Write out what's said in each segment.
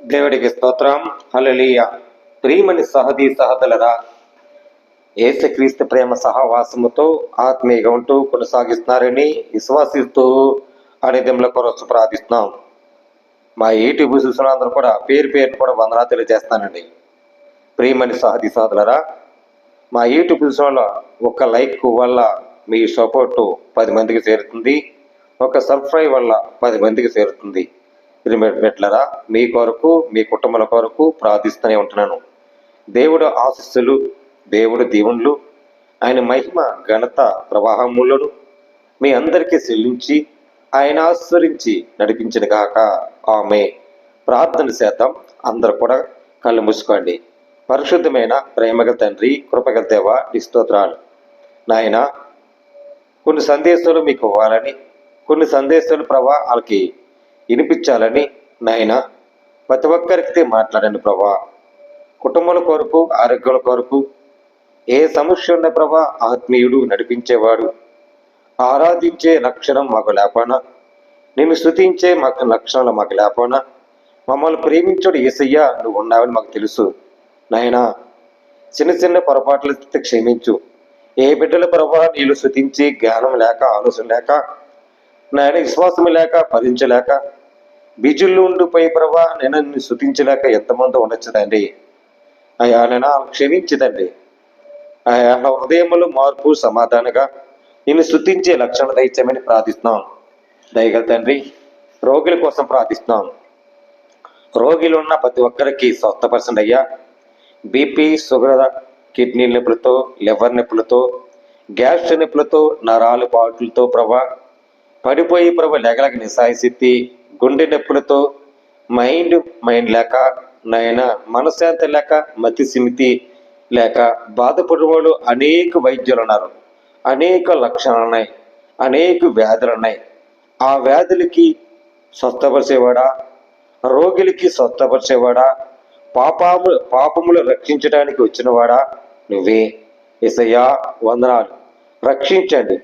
దేవుడికి స్తోత్రం. హలలీయ ప్రియమని సహదీ సహదలరా ఏసుక్రీస్తు ప్రేమ సహవాసముతో ఆత్మీయంగా ఉంటూ కొనసాగిస్తున్నారని విశ్వాసిస్తూ అనేదంలో కొరసు ప్రార్థిస్తున్నాం. మా యూట్యూబ్ చూసిన అందరూ కూడా పేరు పేరు కూడా వందనా తెలియజేస్తానండి ప్రియమని సహదీ సహదలరా మా యూట్యూబ్ చూసిన ఒక లైక్ వల్ల మీ సపోర్టు పది మందికి చేరుతుంది. ఒక సబ్స్క్రైబ్ వల్ల పది మందికి చేరుతుంది. బిడ్డలరా మీ కొరకు మీ కుటుంబాల కొరకు ప్రార్థిస్తూనే ఉంటున్నాను. దేవుడు ఆశస్సులు దేవుడు దీవుళ్ళు ఆయన మహిమ ఘనత ప్రవాహములను మీ అందరికీ చెల్లించి ఆయన ఆశ్వరించి నడిపించిన కాక ఆమె ప్రార్థన శాతం అందరూ కూడా కళ్ళు మూసుకోండి. పరిశుద్ధమైన ప్రేమగల తండ్రి కృపగల దేవ నిస్తోత్రాలు నాయన కొన్ని సందేశాలు మీకు ఇవ్వాలని కొన్ని సందేశాలు ప్రభా వాళ్ళకి వినిపించాలని నాయన ప్రతి ఒక్కరికి మాట్లాడండి ప్రభా. కుటుంబాల కొరకు ఆరోగ్యాల కొరకు ఏ సమస్య ఉన్న ప్రభా ఆత్మీయుడు నడిపించేవాడు. ఆరాధించే లక్షణం మాకు లేపన నిన్ను స్థుతించే మాకు లక్షణాలు మాకు లేపన మమ్మల్ని ప్రేమించుడు ఏసయ్య నువ్వు ఉన్నావని మాకు తెలుసు. నాయనా చిన్న చిన్న పొరపాట్లు క్షమించు. ఏ బిడ్డల ప్రభా నీళ్ళు స్థుతించి జ్ఞానం లేక ఆలోచన లేక నాయన విశ్వాసం లేక భరించలేక బీజుల్లో ఉండిపోయి ప్రభా నేను నిన్ను శృతించలేక ఎంతమంది ఉండొచ్చు అయ్యా నేను క్షమించదండి. ఆయా హృదయములు మార్పు సమాధానంగా నిన్ను శృతించే లక్షణ దయచేయమని ప్రార్థిస్తున్నాం. దయగల తండ్రి రోగుల కోసం ప్రార్థిస్తున్నాం. రోగిలు ఉన్న ప్రతి ఒక్కరికి స్వస్థపరచండి అయ్యా. బీపీ షుగర్ కిడ్నీ నొప్పులతో లివర్ నొప్పులతో గ్యాస్ నొప్పులతో నరాలు పాటులతో ప్రభా పడిపోయి ప్రభు లెగలకి నిసాయశక్తి గుండె నొప్పులతో మైండ్ మైండ్ లేక నాయన మనశ్శాంతి లేక మతి సిమితి లేక బాధపడేవాళ్ళు అనేక వైద్యులు ఉన్నారు. అనేక లక్షణాలు ఉన్నాయి. అనేక వ్యాధులు ఉన్నాయి. ఆ వ్యాధులకి స్వస్థపరిచేవాడా? రోగులకి స్వస్థపరిచేవాడా? పాపము పాపములు రక్షించడానికి వచ్చినవాడా? నువ్వే. ఇసయ్యా వందనాలు. రక్షించండి.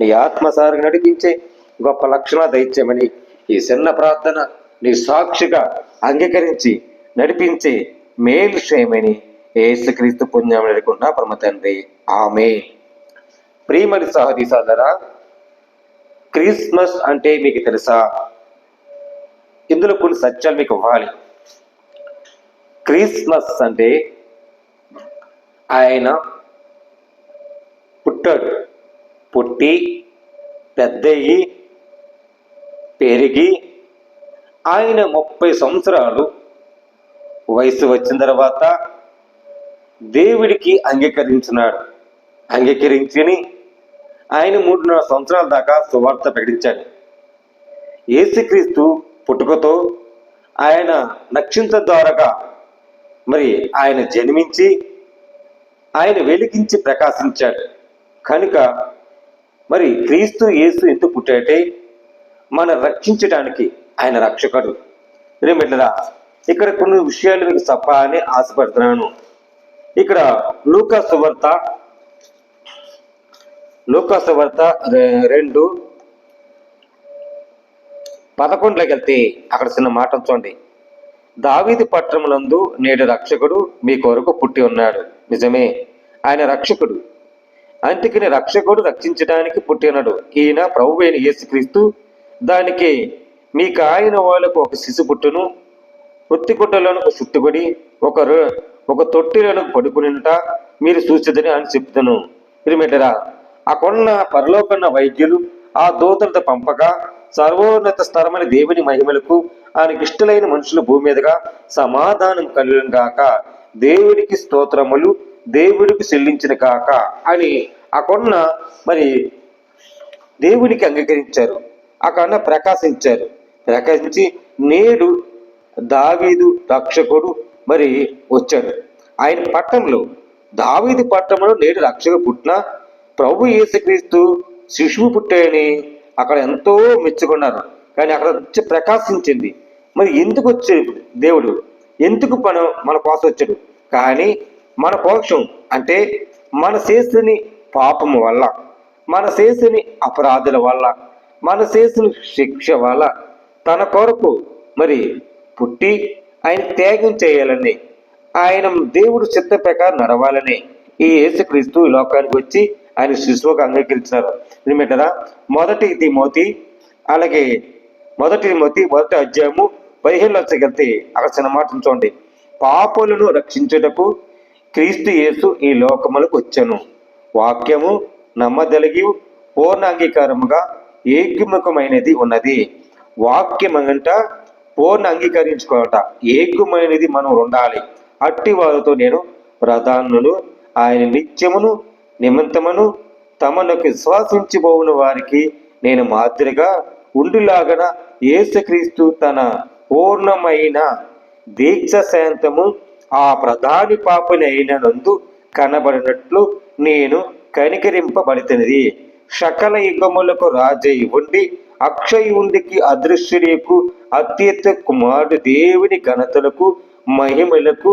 నీ ఆత్మసారి నడిపించే గొప్ప లక్షణ దైత్యమని ఈ చిన్న ప్రార్థన నీ సాక్షిగా అంగీకరించి నడిపించే మేలు చేయమని ఏసుక్రీస్తు పుణ్యం అనుకున్న పరమ తండ్రి. ఆమె ప్రియమని సహది సోదరా క్రిస్మస్ అంటే మీకు తెలుసా? ఇందులో కొన్ని సత్యాలు మీకు ఇవ్వాలి. క్రిస్మస్ అంటే ఆయన పుట్టాడు. పుట్టి పెద్దయ్యి పెరిగి ఆయన ముప్పై సంవత్సరాలు వయసు వచ్చిన తర్వాత దేవుడికి అంగీకరించినాడు. అంగీకరించుని ఆయన మూడున్నర సంవత్సరాల దాకా సువార్త ప్రకటించాడు. ఏసుక్రీస్తు పుట్టుకతో ఆయన నక్షింత ద్వారాగా మరి ఆయన జన్మించి ఆయన వెలిగించి ప్రకాశించాడు. కనుక మరి క్రీస్తు యేసు ఎందుకు పుట్టాటే మన రక్షించడానికి ఆయన రక్షకుడు. ప్రియమిట్లరా ఇక్కడ కొన్ని విషయాలు మీకు చెప్పాలని ఆశపడుతున్నాను. ఇక్కడ లూకా సువార్త లూకా సువార్త రెండు పదకొండులోకి వెళ్తే అక్కడ చిన్న మాట చూడండి దావీది పట్టణములందు నేడు రక్షకుడు మీ కొరకు పుట్టి ఉన్నాడు. నిజమే ఆయన రక్షకుడు. అంతకిని రక్షకుడు రక్షించడానికి పుట్టి ఉన్నాడు. ఈయన ప్రభు అయిన యేసుక్రీస్తు దానికి మీకు ఆయన వాళ్ళకు ఒక శిశు పుట్టును ఒత్తిగుడ్డలోనికి చుట్టుబడి ఒక ఒక తొట్టిలోనికి పడుకునిట మీరు చూసేదని అని చెప్తాను. ప్రిమిటరా అక్కడున్న పరలోకన్న వైద్యులు ఆ దూతలతో పంపగా సర్వోన్నత స్థరమైన దేవుని మహిమలకు ఆయనకి ఇష్టలైన మనుషులు భూమి మీదుగా సమాధానం కలుగును గాక. దేవుడికి స్తోత్రములు దేవుడికి చెల్లించిన కాక అని ఆ కొన్న మరి దేవునికి అంగీకరించారు. అక్కడ ప్రకాశించారు. ప్రకాశించి నేడు దావీదు రక్షకుడు మరి వచ్చాడు. ఆయన పట్టణంలో దావీదు పట్టణంలో నేడు రక్షకు పుట్టిన ప్రభు యేసుక్రీస్తు శిశువు పుట్టాడని అక్కడ ఎంతో మెచ్చుకున్నారు. కానీ అక్కడ వచ్చి ప్రకాశించింది. మరి ఎందుకు వచ్చాడు దేవుడు? ఎందుకు మన మన కోసం వచ్చాడు? కానీ మన కోసం అంటే మన చేసిన పాపము వల్ల మన చేసిన అపరాధుల వల్ల మన చేసిన శిక్ష వల్ల తన కొరకు మరి పుట్టి ఆయన త్యాగం చేయాలని ఆయన దేవుడు చిత్త ప్రకారం నడవాలని ఈ యేసుక్రీస్తు ఈ లోకానికి వచ్చి ఆయన శిశువుగా అంగీకరించినారు. ఏమిటరా మొదటి తిమోతి అలాగే మొదటి తిమోతి మొదటి అధ్యాయము పదిహేను వచ్చగలితే అక్కడ చిన్న మాట చూడండి పాపులను రక్షించుటకు క్రీస్తు యేసు ఈ లోకములకు వచ్చాను. వాక్యము నమ్మదలిగి పూర్ణ అంగీకారముగా ఏకముఖమైనది ఉన్నది. వాక్యం అంట పూర్ణ అంగీకరించుకోవట ఏకమైనది మనం ఉండాలి. అట్టి వారితో నేను ప్రధానులు ఆయన నిత్యమును నిమిత్తమును తమనకు విశ్వాసించిపోవున వారికి నేను మాదిరిగా ఉండులాగన యేసుక్రీస్తు తన పూర్ణమైన దీక్ష శాంతము ఆ ప్రధాని పాపని అయినందు కనబడినట్లు నేను కనికరింపబడినది సకల యుగములకు రాజై ఉండి అక్షయుండికి అదృశ్యుడికు అత్యంత కుమారుడు దేవుని ఘనతలకు మహిమలకు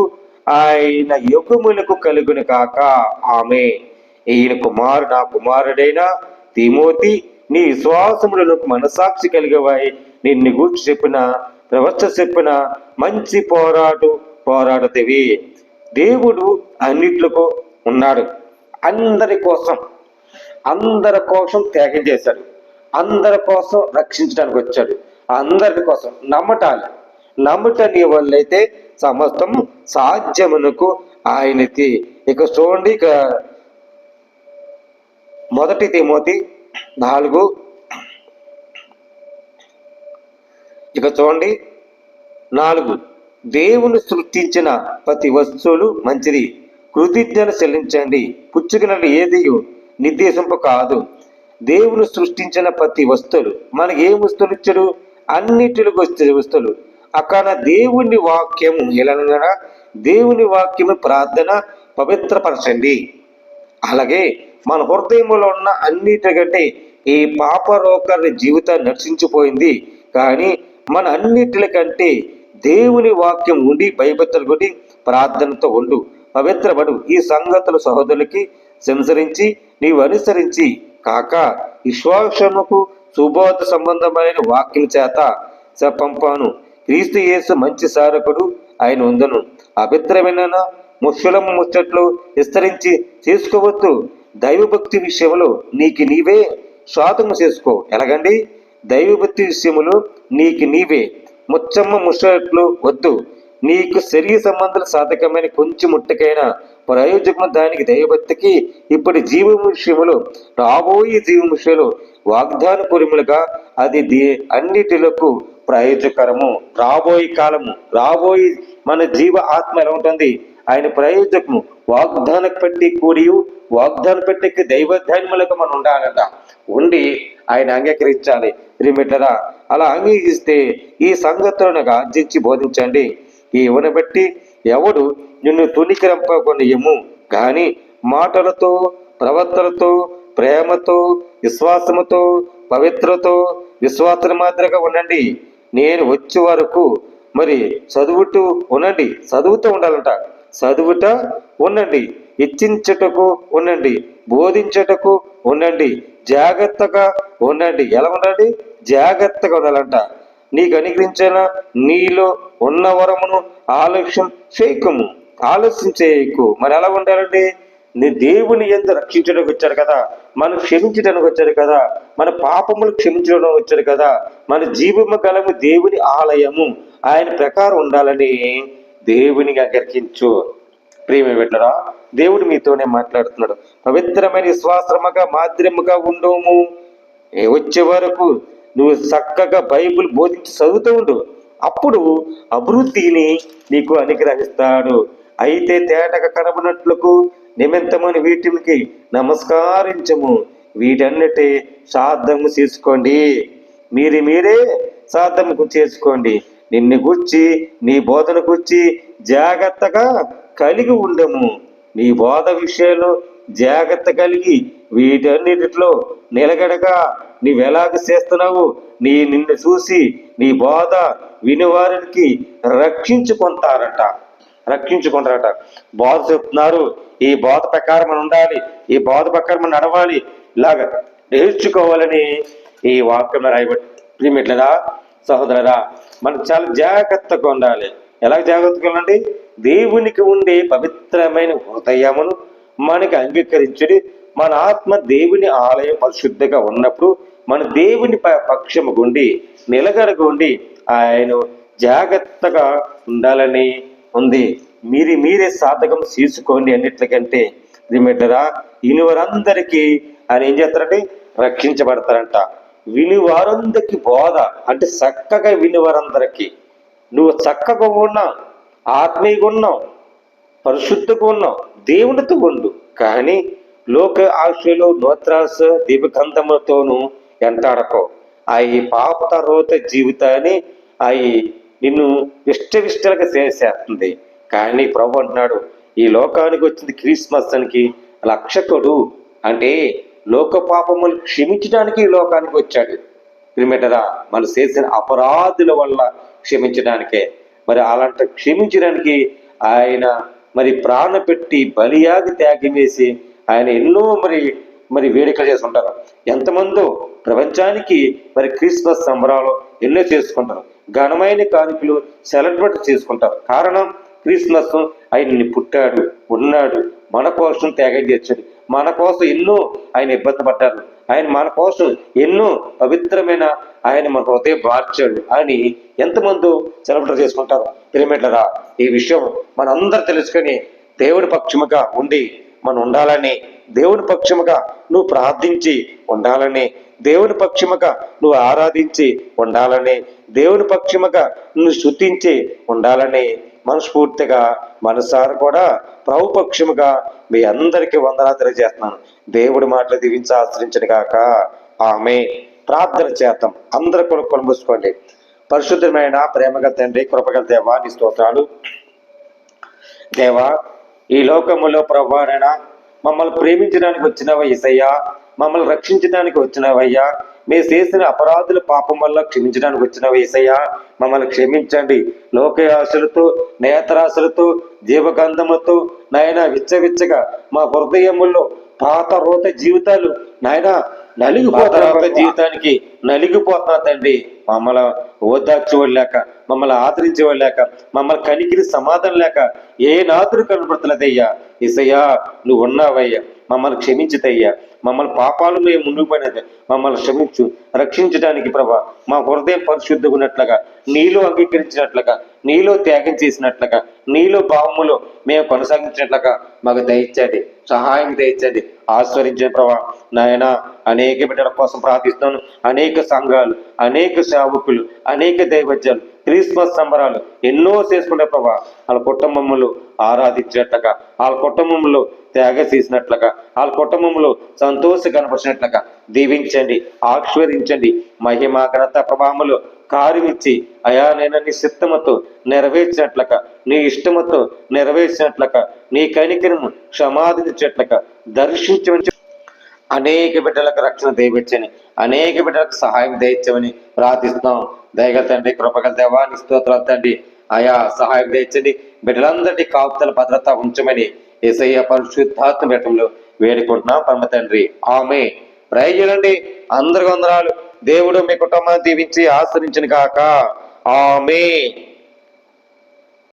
ఆయన యుగములకు కలుగును కాక ఆమె ఈయన కుమారు నా కుమారుడైన తిమోతి నీ విశ్వాసములను మనసాక్షి కలిగవాయి. నిన్ను గూర్చి చెప్పిన ప్రవచ చెప్పిన మంచి పోరాటు పోరాడతవి దేవుడు అన్నిట్లకు ఉన్నాడు. అందరి కోసం అందరి కోసం త్యాగం చేశాడు. అందరి కోసం రక్షించడానికి వచ్చాడు. అందరి కోసం నమ్మటాలి. నమ్మటని వల్లైతే సమస్తం సాధ్యమునకు ఆయనకి. ఇక చూడండి ఇక మొదటి తిమోతి నాలుగు. ఇక చూడండి నాలుగు. దేవుని సృష్టించిన ప్రతి వస్తువులు మంచిది. కృతజ్ఞత చెల్లించండి. పుచ్చుకున్నది ఏది? నిర్దేశింపు కాదు దేవుని సృష్టించిన ప్రతి వస్తువులు. మనకి ఏ వస్తువులు ఇచ్చాడు? అన్నిటికి వచ్చే వస్తువులు. అక్కడ దేవుని వాక్యము ఎలా దేవుని వాక్యము ప్రార్థన పవిత్రపరచండి. అలాగే మన హృదయంలో ఉన్న అన్నిటికంటే ఈ పాపరోకరి జీవితం నర్శించిపోయింది కానీ మన అన్నిటికంటే దేవుని వాక్యం ఉండి భయభక్తులు కొట్టి ప్రార్థనతో ఉండు పవిత్రపడు. ఈ సంగతులు సహోదరులకి సంసరించి నీవు అనుసరించి కాక విశ్వాసముకు సుబోధ సంబంధమైన వాక్యం చేత పంపాను క్రీస్తు యేసు మంచి సారకుడు ఆయన ఉందను. అభిత్రమైన ముష్యులము ముచ్చట్లు విస్తరించి చేసుకోవద్దు. దైవభక్తి విషయంలో నీకు నీవే స్వాతము చేసుకో. ఎలాగండి? దైవభక్తి విషయములు నీకు నీవే. ముచ్చమ్మ ముచ్చట్లు వద్దు. నీకు శరీర సంబంధాల సాధకమైన కొంచెం ముట్టకైన ప్రయోజకము దానికి దైవభక్తికి ఇప్పటి జీవ విషయములో రాబోయే జీవ విషయంలో వాగ్దాన పూర్వములుగా అది అన్నిటిలకు ప్రయోజకరము. రాబోయే కాలము రాబోయే మన జీవ ఆత్మ ఎలా ఉంటుంది? ఆయన ప్రయోజకము వాగ్దాన పెట్టి కూడి వాగ్దాన పెట్టెకి దైవధ్యానములకు మనం ఉండాలంట. ఉండి ఆయన అంగీకరించాలి. రిమిటరా అలా అంగీకరిస్తే ఈ సంగతులను ఆర్జించి బోధించండి. ఈ బట్టి ఎవడు నిన్ను తునికిరంపకొనియము కానీ మాటలతో ప్రవర్తనతో ప్రేమతో విశ్వాసముతో పవిత్రతో విశ్వాసన మాదిరిగా ఉండండి. నేను వచ్చే వరకు మరి చదువుతూ ఉండండి. చదువుతూ ఉండాలంట. చదువుట ఉండండి. ఇచ్చించుటకు ఉండండి. బోధించుటకు ఉండండి. జాగ్రత్తగా ఉండండి. ఎలా ఉండండి జాగ్రత్తగా ఉండాలంట. నీకు అనుగ్రహించిన నీలో ఉన్న వరమును ఆలస్యం చేయకము. ఆలస్యం చేయకు. మరి ఎలా ఉండాలండి నీ దేవుని ఎంత రక్షించడానికి వచ్చాడు కదా. మనం క్షమించడానికి వచ్చాడు కదా. మన పాపములు క్షమించడం వచ్చాడు కదా. మన జీవము గలము దేవుని ఆలయము. ఆయన ప్రకారం ఉండాలని దేవుని అంగీకరించు ప్రేమ పెట్టరా దేవుడు మీతోనే మాట్లాడుతున్నాడు. పవిత్రమైన విశ్వాసముగా మాధ్యముగా ఉండము. వచ్చే వరకు నువ్వు చక్కగా బైబిల్ బోధించి చదువుతూ ఉండు. అప్పుడు అభివృద్ధిని నీకు అనుగ్రహిస్తాడు. అయితే తేటక కనబడినట్లకు నిమిత్తమని వీటికి నమస్కరించము. వీటన్నిటి సాధము చేసుకోండి. మీరు మీరే సాధము చేసుకోండి. నిన్ను గుర్చి నీ బోధన గుర్చి జాగ్రత్తగా కలిగి ఉండము. నీ బోధ విషయంలో జాగ్రత్త కలిగి వీటన్నిటిలో నిలగడగా నీవెలాగ చేస్తున్నావు? నీ నిన్ను చూసి నీ బోధ వినివారికి రక్షించుకుంటారట. రక్షించుకుంటారట. బోధ చెప్తున్నారు. ఈ బోధ ప్రకారం మనం ఉండాలి. ఈ బోధ ప్రకారం మనం నడవాలి. ఇలాగ నేర్చుకోవాలని ఈ వాక్యం రాయబట్టి ప్రియమిట్లరా సహోదరరా మనం చాలా జాగ్రత్తగా ఉండాలి. ఎలా జాగ్రత్తగా ఉండండి దేవునికి ఉండే పవిత్రమైన హృదయమును మనకి అంగీకరించడి. మన ఆత్మ దేవుని ఆలయం పరిశుద్ధగా ఉన్నప్పుడు మన దేవుని ప- పక్షము గుండి నిలగడగుండి ఆయన జాగ్రత్తగా ఉండాలని ఉంది. మీరు మీరే సాధకం తీసుకోండి అన్నిట్లకంటే. రిమిటరా విని వారందరికీ ఆయన ఏం చేస్తారంటే రక్షించబడతారంట. విని వారందరికి బోధ అంటే చక్కగా విని వారందరికీ నువ్వు చక్కగా ఉన్నావు ఆత్మీయంగా ఉన్నావు పరిశుద్ధంగా ఉన్నావు దేవునితో ఉండు. కానీ లోక ఆశలు నోత్రాస ఎంత ఎంటాడకో. ఆ ఈ పాపతరోత జీవితాన్ని అవి నిన్ను ఇష్టవిష్టలుగా చేసేస్తుంది. కానీ ప్రభు అంటున్నాడు ఈ లోకానికి వచ్చింది క్రిస్మస్ అనికి రక్షకుడు అంటే లోక పాపములు క్షమించడానికి ఈ లోకానికి వచ్చాడు. క్రిమిటరా మనం చేసిన అపరాధుల వల్ల క్షమించడానికే. మరి అలాంటి క్షమించడానికి ఆయన మరి ప్రాణ పెట్టి బలియాగి త్యాగం వేసి ఆయన ఎన్నో మరి మరి వేడుకలు చేసుకుంటారు ఎంతమందో ప్రపంచానికి మరి క్రిస్మస్ సంబరాలు ఎన్నో చేసుకుంటారు. ఘనమైన కానుకలు సెలబ్రేట్ చేసుకుంటారు. కారణం క్రిస్మస్ ఆయన పుట్టాడు ఉన్నాడు మన కోసం త్యాగం చేశాడు. మన కోసం ఎన్నో ఆయన ఇబ్బంది పడ్డారు. ఆయన మన కోసం ఎన్నో పవిత్రమైన ఆయన మన హృదయం మార్చాడు అని ఎంతమంది సెలబ్రేట్ చేసుకుంటారు. పిరమిడ్లరా ఈ విషయం మనందరూ తెలుసుకొని దేవుడి పక్షముగా ఉండి మనం ఉండాలని దేవుని పక్షముగా నువ్వు ప్రార్థించి ఉండాలని దేవుని పక్షముగా నువ్వు ఆరాధించి ఉండాలని దేవుని పక్షముగా నువ్వు శుద్ధించి ఉండాలని మనస్ఫూర్తిగా మనసారు కూడా ప్రభుపక్షముగా మీ అందరికీ వందనా తెలియజేస్తున్నాను. దేవుడి మాటలు దీవించి ఆశ్రయించను కాక ఆమె ప్రార్థన చేద్దాం. అందరు కూడా కొనుమూసుకోండి పరిశుద్ధమైన ప్రేమగల తండ్రి కృపగల దేవా నీ స్తోత్రాలు. దేవా ఈ లోకములో ప్రభానైనా మమ్మల్ని ప్రేమించడానికి వచ్చినవ ఇసయ్యా. మమ్మల్ని రక్షించడానికి వచ్చినవయ్యా. మేము చేసిన అపరాధుల పాపం వల్ల క్షమించడానికి వచ్చిన వేసయ్య మమ్మల్ని క్షమించండి. లోక ఆశలతో నేత్రాశలతో జీవగంధములతో నాయన విచ్చవిచ్చగా మా హృదయముల్లో పాత రోత జీవితాలు నాయన నలిగిపోతున్న జీవితానికి. నలిగిపోతున్నా తండ్రి. మమ్మల్ని ఓదార్చేవాడు లేక మమ్మల్ని ఆదరించేవాడు లేక మమ్మల్ని కనికిరి సమాధానం లేక ఏ నాతుడు కనపడతలేదయ్యా. ఇసయ్యా నువ్వు ఉన్నావయ్యా మమ్మల్ని క్షమించుతయ్యా మమ్మల్ని పాపాలు మేము ముందుకు పోయినది మమ్మల్ని క్షమించు రక్షించడానికి ప్రభా మా హృదయం పరిశుద్ధంగా ఉన్నట్లుగా నీలో అంగీకరించినట్లుగా నీలో త్యాగం చేసినట్లుగా నీలో భావములో మేము కొనసాగించినట్లుగా మాకు దయచేది సహాయం దయచేది ఆస్వరించిన ప్రభా. నాయన అనేక బిడ్డల కోసం ప్రార్థిస్తున్నాను. అనేక సంఘాలు అనేక సేవకులు అనేక దైవజ్యాలు క్రిస్మస్ సంబరాలు ఎన్నో చేసుకునే ప్రభా వాళ్ళ కుటుంబములు ఆరాధించినట్లుగా వాళ్ళ కుటుంబంలో త్యాగ చేసినట్లుగా వాళ్ళ కుటుంబంలో సంతోష కనపరిచినట్లుగా దీవించండి ఆశ్వరించండి మహిమ ఘనత ప్రభావములు కార్యమిచ్చి అయా నేను నీ సిద్ధముతో నెరవేర్చినట్లుగా నీ ఇష్టముతో నెరవేర్చినట్లుగా నీ కనికరము క్షమాదించినట్లక దర్శించమని అనేక బిడ్డలకు రక్షణ దయవచ్చని అనేక బిడ్డలకు సహాయం దయచ్చమని ప్రార్థిస్తున్నాం. దయగల తండ్రి కృపగల దేవా నీ స్తోత్రాలు తండ్రి. ఆయా సహాయం దయచండి. బిడ్డలందరినీ కాపుతల భద్రత ఉంచమని ఏసయ్య పరిశుద్ధాత్మ బెట్టంలో వేడుకుంటున్నాం. పరమ తండ్రి. ఆమె ప్రయోజనండి అందరికి వందనాలు. దేవుడు మీ కుటుంబాన్ని దీవించి ఆశ్రయించిన కాక ఆమె